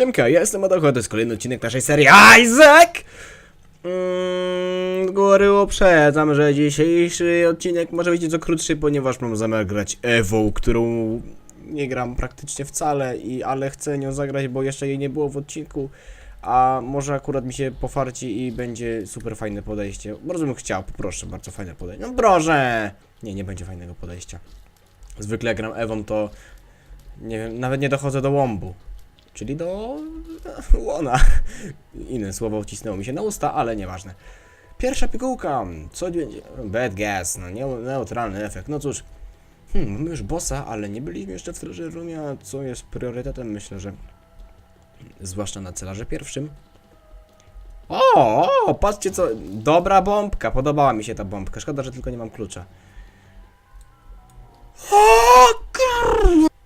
Siemka, ja jestem Adocho, to jest kolejny odcinek naszej serii Isaac! Mm, góry uprzedzam, że dzisiejszy odcinek może być nieco krótszy, ponieważ mam zamiar grać Ewą, którą nie gram praktycznie wcale, i, ale chcę nią zagrać, bo jeszcze jej nie było w odcinku. A może akurat mi się pofarci i będzie super fajne podejście. Bardzo bym chciał, poproszę, bardzo fajne podejście. No proszę! Nie, nie będzie fajnego podejścia. Zwykle jak gram Ewą, to nie wiem, nawet nie dochodzę do łombu. Czyli do e, łona. Inne słowo wcisnęło mi się na usta, ale nieważne. Pierwsza pigułka. Co będzie? Bad gas. No nie, neutralny efekt. No cóż. Hmm, mamy już bossa, ale nie byliśmy jeszcze w Treasure Roomie, a co jest priorytetem? Myślę, że zwłaszcza na celarze pierwszym. O, o, patrzcie co. Dobra bombka. Podobała mi się ta bombka. Szkoda, że tylko nie mam klucza.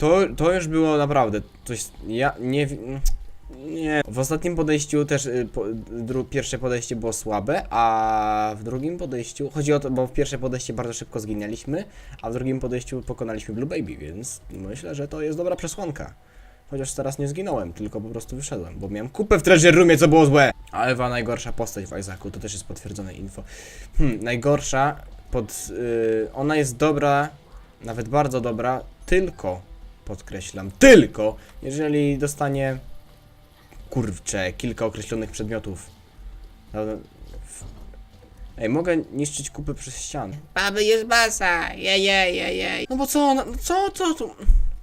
To, to już było naprawdę coś. Ja nie. Nie. W ostatnim podejściu też y, po, dru, pierwsze podejście było słabe, a w drugim podejściu. Chodzi o to, bo w pierwsze podejście bardzo szybko zginęliśmy, a w drugim podejściu pokonaliśmy Blue Baby, więc myślę, że to jest dobra przesłanka. Chociaż teraz nie zginąłem, tylko po prostu wyszedłem, bo miałem kupę w Treasure Roomie, co było złe. A Ewa najgorsza postać w Isaacu, to też jest potwierdzone info. Hmm, najgorsza pod. y, ona jest dobra, nawet bardzo dobra, tylko podkreślam, tylko jeżeli dostanie kurczę, kilka określonych przedmiotów. No, Ej, mogę niszczyć kupy przez ścianę. Baby jest basa, jej, jej, jej, jej. No bo co, ona- co, co, co?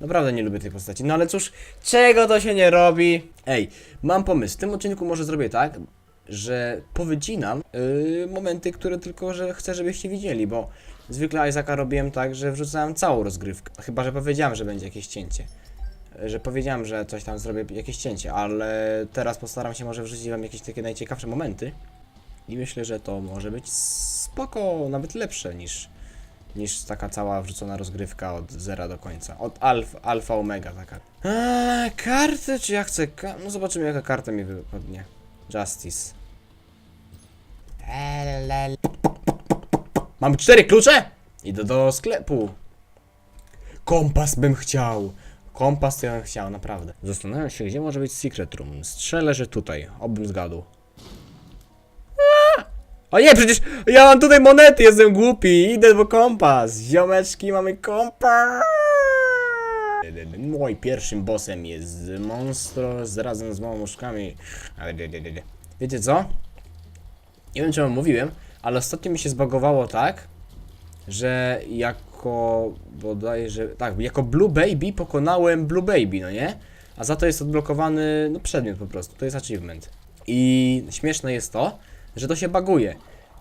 Naprawdę nie lubię tej postaci. No ale cóż, czego to się nie robi? Ej, mam pomysł. W tym odcinku może zrobię tak, że powycinam yy, momenty, które tylko, że chcę, żebyście widzieli, bo zwykle Isaaca robiłem tak, że wrzucałem całą rozgrywkę. Chyba, że powiedziałem, że będzie jakieś cięcie. Że powiedziałem, że coś tam zrobię, jakieś cięcie, ale teraz postaram się może wrzucić wam jakieś takie najciekawsze momenty. I myślę, że to może być spoko, nawet lepsze niż, niż taka cała wrzucona rozgrywka od zera do końca. Od alfa, alfa omega taka. Eee, karty, czy ja chcę ka No zobaczymy jaka karta mi wypadnie. Justice. Lelele. Mam cztery klucze? Idę do sklepu. Kompas bym chciał. Kompas to ja bym chciał, naprawdę. Zastanawiam się, gdzie może być secret room. Strzelę, że tutaj. Obym zgadł. O nie, przecież ja mam tutaj monety, jestem głupi. Idę po kompas. Ziomeczki, mamy kompas. Mój pierwszym bossem jest monstro z, razem z de. Wiecie co? Nie wiem, czy wam mówiłem, ale ostatnio mi się zbagowało tak, że jako bodajże, tak, jako Blue Baby pokonałem Blue Baby, no nie? A za to jest odblokowany, no przedmiot po prostu, to jest achievement. I śmieszne jest to, że to się baguje.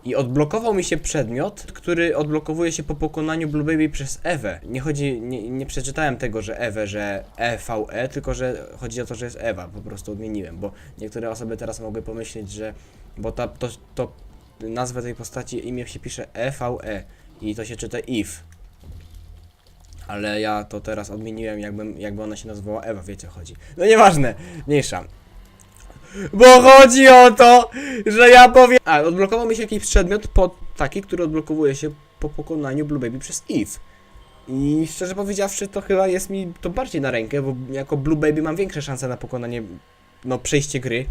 I odblokował mi się przedmiot, który odblokowuje się po pokonaniu Blue Baby przez Ewę. Nie chodzi, nie, nie przeczytałem tego, że Ewę, że EVE, tylko że chodzi o to, że jest Ewa, po prostu odmieniłem, bo niektóre osoby teraz mogły pomyśleć, że, bo ta, to, to nazwę tej postaci, imię się pisze EVE i to się czyta Eve. Ale ja to teraz odmieniłem, jakbym, jakby ona się nazywała Ewa, wiecie o chodzi. No nieważne, mniejsza. Bo chodzi o to, że ja powiem... A, odblokował mi się jakiś przedmiot pod taki, który odblokowuje się po pokonaniu Blue Baby przez Eve. I szczerze powiedziawszy, to chyba jest mi to bardziej na rękę, bo jako Blue Baby mam większe szanse na pokonanie, no przejście gry,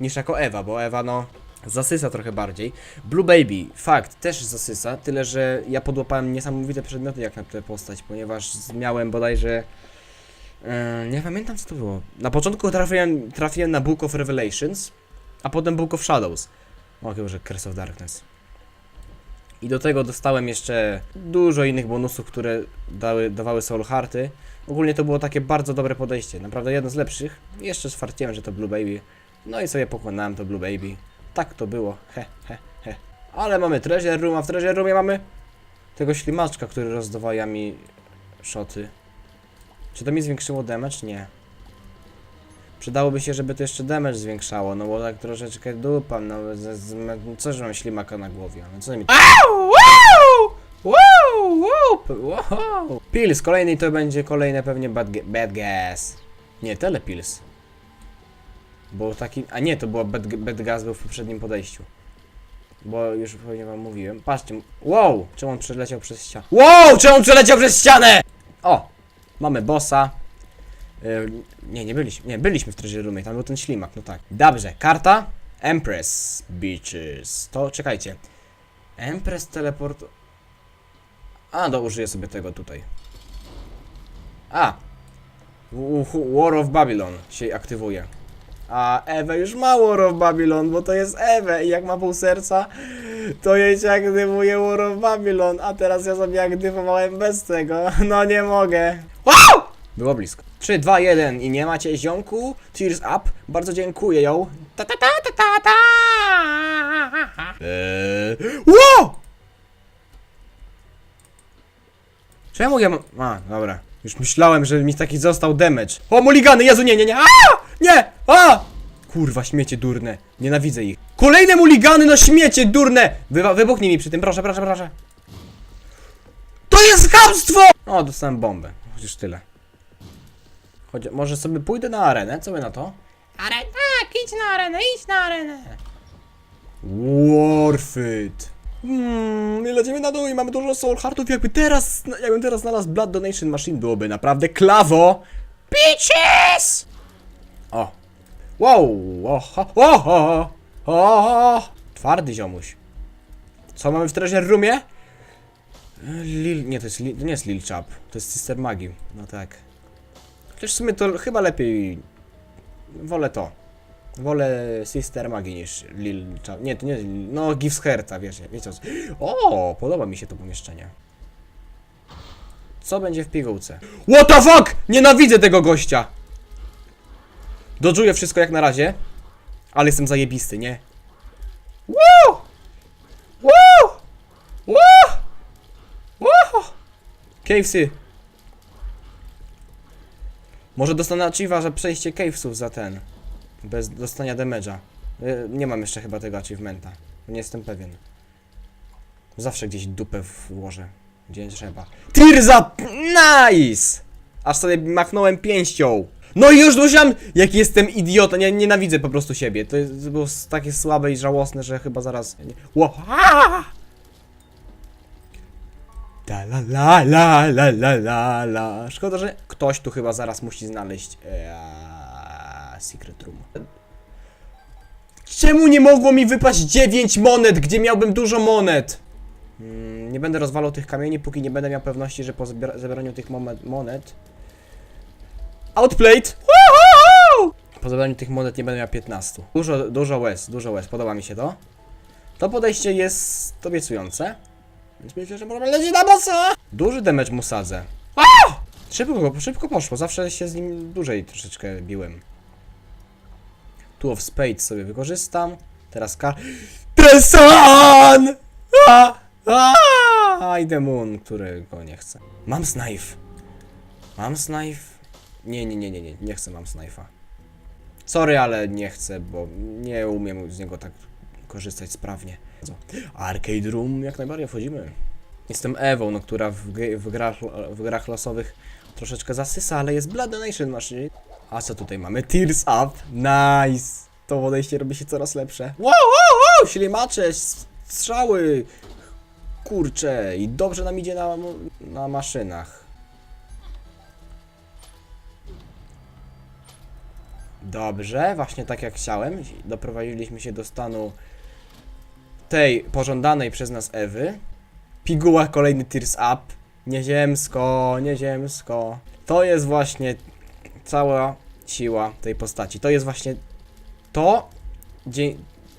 niż jako Ewa, bo Ewa, no, zasysa trochę bardziej. Blue Baby, fakt, też zasysa, tyle że ja podłapałem niesamowite przedmioty jak na tę postać, ponieważ miałem bodajże... Yy, nie pamiętam co to było. Na początku trafiłem, trafiłem na Book of Revelations, a potem Book of Shadows. O, chyba, że Curse of Darkness. I do tego dostałem jeszcze dużo innych bonusów, które dały, dawały Soul Hearty. Ogólnie to było takie bardzo dobre podejście, naprawdę jedno z lepszych. Jeszcze stwierdziłem, że to Blue Baby. No i sobie pokonałem to Blue Baby. Tak to było, he, he, he. Ale mamy Treasure Room, a w Treasure Roomie mamy tego ślimaczka, który rozdawaja mi szoty. Czy to mi zwiększyło damage? Nie. Przydałoby się, żeby to jeszcze damage zwiększało, no bo tak troszeczkę dupam, no z, z, co, że mam ślimaka na głowie, no co mi... Au! Wow! Wow! Wow! Wow! Pills, kolejny to będzie kolejne pewnie bad, bad gas. Nie, telepills. Bo taki, a nie, to było bad, bad gas był w poprzednim podejściu. Bo już pewnie wam mówiłem. Patrzcie, wow! Czemu on przeleciał przez ścianę? Wow! Czemu on przeleciał przez ścianę? O! Mamy bossa. nie, nie byliśmy. Nie, byliśmy w Treasure Roomie, tam był ten ślimak, no tak. Dobrze, karta. Empress Beaches. To czekajcie. Empress teleport. A, no użyję sobie tego tutaj. A! War of Babylon się aktywuje. A Ewe już ma War of Babylon, bo to jest Ewe i jak ma pół serca, to jej się aktywuje War of Babylon, a teraz ja sobie aktywowałem bez tego. No nie mogę. Wow! Było blisko. 3, 2, 1 i nie macie ziomku. Tears up. Bardzo dziękuję ją. Ta ta ta ta ta ta. Eee. Wow! Czemu ja mam... A, dobra. Już myślałem, że mi taki został damage. O, muligany! Jezu, nie, nie, nie! A! Nie! A! Kurwa, śmiecie durne. Nienawidzę ich. Kolejne muligany, no śmiecie durne! Wy, wybuchnij mi przy tym, proszę, proszę, proszę. To jest chamstwo! O, dostałem bombę. Chociaż tyle. Chodź, może sobie pójdę na arenę, co wy na to? Are... Tak, idź na arenę, idź na arenę. Warfit. Hmm, lecimy na dół i mamy dużo soul heartów. Jakby teraz, jakbym teraz znalazł Blood Donation Machine, byłoby naprawdę klawo. Bitches! O. Wow. Oho, oho, oho. Twardy ziomuś. Co mamy w treasure roomie? Lil, nie, to jest, Lil- to nie jest Lil Chap, to jest Sister Magii, no tak. Chociaż w sumie to chyba lepiej, wolę to. Wolę Sister Magii niż Lil Chap, nie, to nie jest no Gives Herta, wiesz, wiecie co. O, podoba mi się to pomieszczenie. Co będzie w pigułce? What the fuck! Nienawidzę tego gościa! Dodżuję wszystko jak na razie, ale jestem zajebisty, nie? Woo! Woo! Woo! Woo! Cavesy. Może dostanę achieve'a, że przejście cavesów za ten. Bez dostania damage'a. Y, Nie mam jeszcze chyba tego achievementa. Nie jestem pewien. Zawsze gdzieś dupę włożę. Gdzie trzeba. Up! Nice! Aż sobie machnąłem pięścią. No i już musiałem... Jaki jestem idiota, nie, nienawidzę po prostu siebie. To, jest, to było takie słabe i żałosne, że chyba zaraz... Nie... Ło! Da la la la la la la la. Szkoda, że ktoś tu chyba zaraz musi znaleźć eee, Secret Room. Czemu nie mogło mi wypaść 9 monet, gdzie miałbym dużo monet? Mm, nie będę rozwalał tych kamieni, póki nie będę miał pewności, że po zebraniu tych monet. Outplayed! Po zebraniu tych monet nie będę miał 15. Dużo, dużo łez, dużo łez, podoba mi się to. To podejście jest obiecujące. Więc myślę, że możemy lecieć na bossa! Duży damage mu sadzę. Szybko, szybko poszło, zawsze się z nim dłużej troszeczkę biłem. Two of Spades sobie wykorzystam. Teraz kar... The Sun! A! A! I the Moon, którego nie chcę. Mam knife. Mam knife? Nie, nie, nie, nie, nie, nie chcę mam knife'a. Sorry, ale nie chcę, bo nie umiem z niego tak korzystać sprawnie. Arcade Room, jak najbardziej wchodzimy. Jestem Ewą, no, która w, w, grach, w grach losowych troszeczkę zasysa, ale jest Blood Donation Machine. A co tutaj mamy? Tears Up. Nice. To podejście robi się coraz lepsze. Wow, wow, wow! Ślimacze, strzały. Kurcze. I dobrze nam idzie na, na maszynach. Dobrze, właśnie tak jak chciałem. Doprowadziliśmy się do stanu tej pożądanej przez nas Ewy. Piguła kolejny Tears Up. Nieziemsko, nieziemsko. To jest właśnie cała siła tej postaci. To jest właśnie to,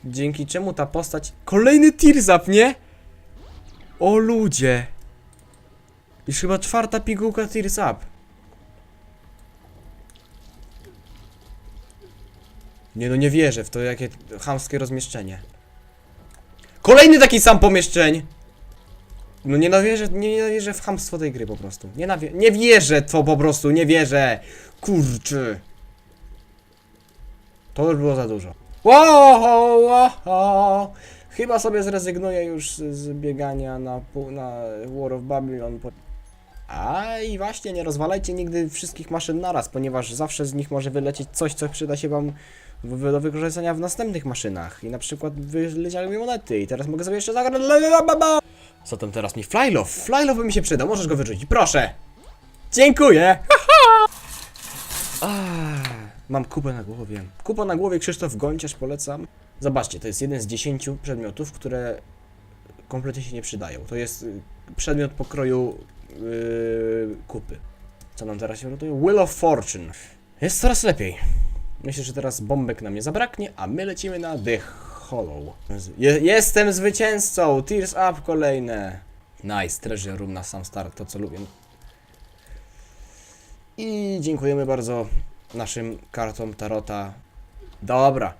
dzięki czemu ta postać... Kolejny Tears Up, nie? O ludzie. Już chyba czwarta pigułka Tears Up. Nie no, nie wierzę w to, jakie chamskie rozmieszczenie. Kolejny taki sam pomieszczeń! No nie wierzę, nie, nie wierzę w chamstwo tej gry po prostu. Nie, nawie- nie wierzę to po prostu, nie wierzę! Kurczy. To już było za dużo. Wow, wow, wow. Chyba sobie zrezygnuję już z, biegania na, na War of Babylon. A i właśnie, nie rozwalajcie nigdy wszystkich maszyn naraz, ponieważ zawsze z nich może wylecieć coś, co przyda się wam do wykorzystania w następnych maszynach. I na przykład wyleciały mi monety i teraz mogę sobie jeszcze zagrać. Zatem teraz mi Flylow. Flylow by mi się przydał, możesz go wyrzucić, proszę. Dziękuję. Mam kupę na głowie. Kupa na głowie, Krzysztof Gonciarz, polecam. Zobaczcie, to jest jeden z dziesięciu przedmiotów, które kompletnie się nie przydają. To jest y, przedmiot pokroju yy, kupy. Co nam teraz się rotuje? Wheel of Fortune. Jest coraz lepiej. Myślę, że teraz bombek nam nie zabraknie, a my lecimy na The Hollow. Je jestem zwycięzcą! Tears Up kolejne. Nice, treasure room na sam start, to co lubię. I dziękujemy bardzo naszym kartom Tarota. Dobra.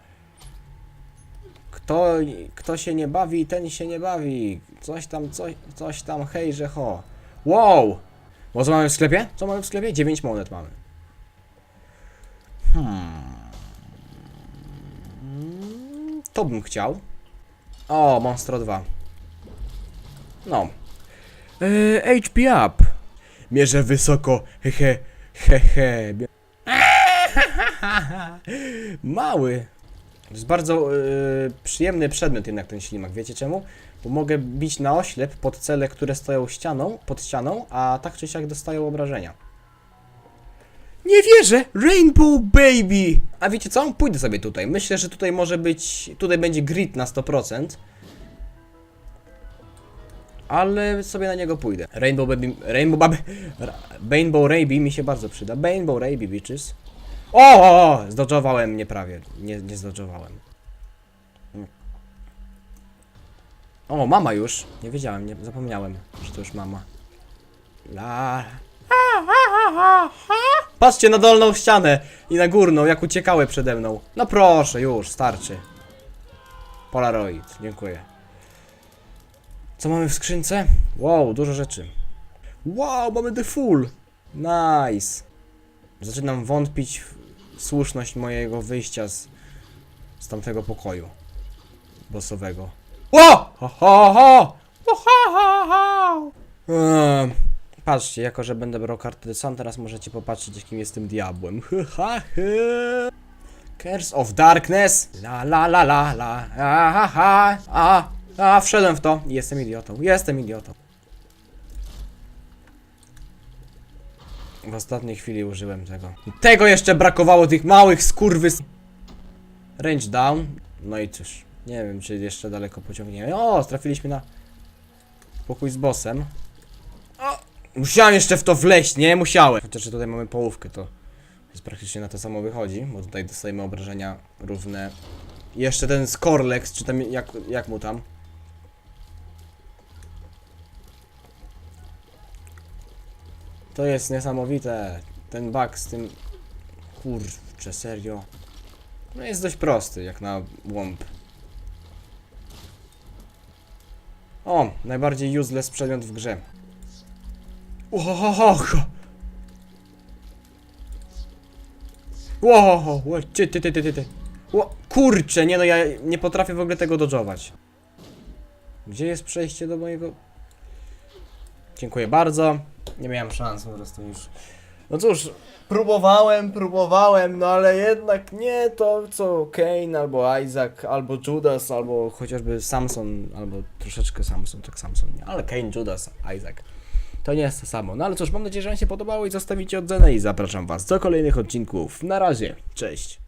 Kto, kto się nie bawi, ten się nie bawi. Coś tam, coś, coś tam, hej, że ho. Wow! Bo co mamy w sklepie? Co mamy w sklepie? 9 monet mamy. Hmm. To bym chciał. O, Monstro 2. No. Eee, HP up. Mierzę wysoko. Hehe. Hehe. Bie- Mały. To jest bardzo e, przyjemny przedmiot jednak ten ślimak. Wiecie czemu? Bo mogę bić na oślep pod cele, które stoją ścianą, pod ścianą, a tak czy siak dostają obrażenia. Nie wierzę! Rainbow Baby! A wiecie co? Pójdę sobie tutaj. Myślę, że tutaj może być... Tutaj będzie grid na 100%. Ale sobie na niego pójdę. Rainbow Baby... Rainbow Baby... Ra- Rainbow Raby mi się bardzo przyda. Rainbow Raby, bitches. O! o, zdodżowałem mnie prawie. Nie, nie zdodżowałem. O, mama już. Nie wiedziałem, nie zapomniałem, że to już mama. La. Patrzcie na dolną ścianę i na górną, jak uciekały przede mną. No proszę, już, starczy. Polaroid, dziękuję. Co mamy w skrzynce? Wow, dużo rzeczy. Wow, mamy the full. Nice. Zaczynam wątpić słuszność mojego wyjścia z, z tamtego pokoju. Bossowego. Ło! Ho, ho, ho! Ho, ho, ho, ho! Patrzcie, jako że będę brał kartę Sun, teraz możecie popatrzeć, jakim jestem diabłem. Ha. Curse of Darkness! La la la la la ha ha ha a, a, wszedłem w to. Jestem idiotą, jestem idiotą. W ostatniej chwili użyłem tego. Tego jeszcze brakowało, tych małych skurwys... Range down. No i cóż, nie wiem, czy jeszcze daleko pociągniemy. O, trafiliśmy na pokój z bossem. O, musiałem jeszcze w to wleźć, nie? Musiałem. Chociaż tutaj mamy połówkę, to jest praktycznie na to samo wychodzi, bo tutaj dostajemy obrażenia równe. Jeszcze ten Skorlex, czy tam jak, jak mu tam? To jest niesamowite. Ten bug z tym... Kurczę, serio. No jest dość prosty, jak na łąb. O, najbardziej useless przedmiot w grze. Ohohoho! Ło, ty, ty, ty, ty, ty. Ło, kurczę, nie no, ja nie potrafię w ogóle tego dodżować. Gdzie jest przejście do mojego... Dziękuję bardzo. Nie miałem szans po prostu już. No cóż, próbowałem, próbowałem, no ale jednak nie to co Kane, albo Isaac, albo Judas, albo chociażby Samson, albo troszeczkę Samson, tak Samson, nie, ale Kane, Judas, Isaac. To nie jest to samo. No ale cóż, mam nadzieję, że Wam się podobało i zostawicie odzenę i zapraszam Was do kolejnych odcinków. Na razie, cześć.